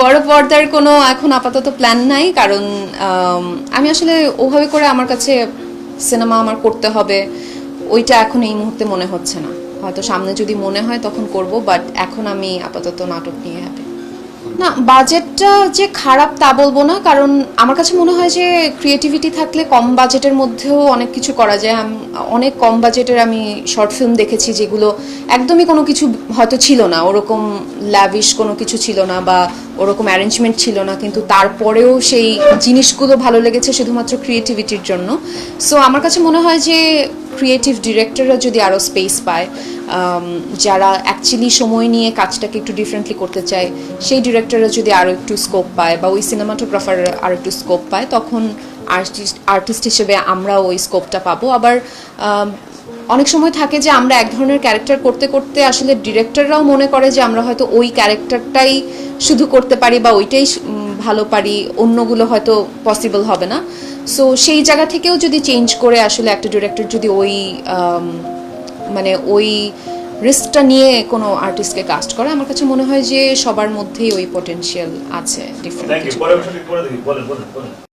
বড় পর্দার কোনো এখন আপাতত প্ল্যান নাই, কারণ, আমি আসলে ওভাবে করে আমার কাছে সিনেমা আমার করতে হবে, ওইটা এখন এই মুহূর্তে মনে হচ্ছে না। হয়তো সামনে যদি মনে হয় তখন করব বাট এখন আমি আপাতত নাটক নিয়ে হ্যাপি না বাজেটটা যে খারাপ তা বলব না, কারণ আমার কাছে মনে হয় যে ক্রিয়েটিভিটি থাকলে কম বাজেটের মধ্যেও অনেক কিছু করা যায়। অনেক কম বাজেটের আমি শর্ট ফিল্ম দেখেছি যেগুলো একদমই কোনো কিছু হয়তো ছিল না, ওরকম ল্যাভিশ কোনো কিছু ছিল না বা ওরকম অ্যারেঞ্জমেন্ট ছিল না, কিন্তু তারপরেও সেই জিনিসগুলো ভালো লেগেছে শুধুমাত্র ক্রিয়েটিভিটির জন্য। সো আমার কাছে মনে হয় যে ক্রিয়েটিভ ডিরেক্টররা যদি আরও স্পেস পায় যারা অ্যাকচুয়ালি সময় নিয়ে কাজটাকে একটু ডিফারেন্টলি করতে চায়, সেই ডিরেক্টররা যদি আরও একটু স্কোপ পায় বা ওই সিনেমাটোগ্রাফার আরও একটু স্কোপ পায়, তখন আর্টিস্ট আর্টিস্ট হিসেবে আমরা ওই স্কোপটা পাবো। আবার অনেক সময় থাকে যে আমরা এক ধরনের ক্যারেক্টার করতে করতে আসলে ডিরেক্টররাও মনে করে যে আমরা হয়তো ওই ক্যারেক্টারটাই শুধু করতে পারি বা ওইটাই ভালো পারি, অন্যগুলো হয়তো পসিবল হবে না। সো সেই জায়গা থেকেও যদি চেঞ্জ করে আসলে একটা ডিরেক্টর যদি ওই মানে ওই রিস্কটা নিয়ে কোনো আর্টিস্টকে কাস্ট করে আমার কাছে মনে হয় যে সবার মধ্যেই ওই পটেনশিয়াল আছে ডিফারেন্ট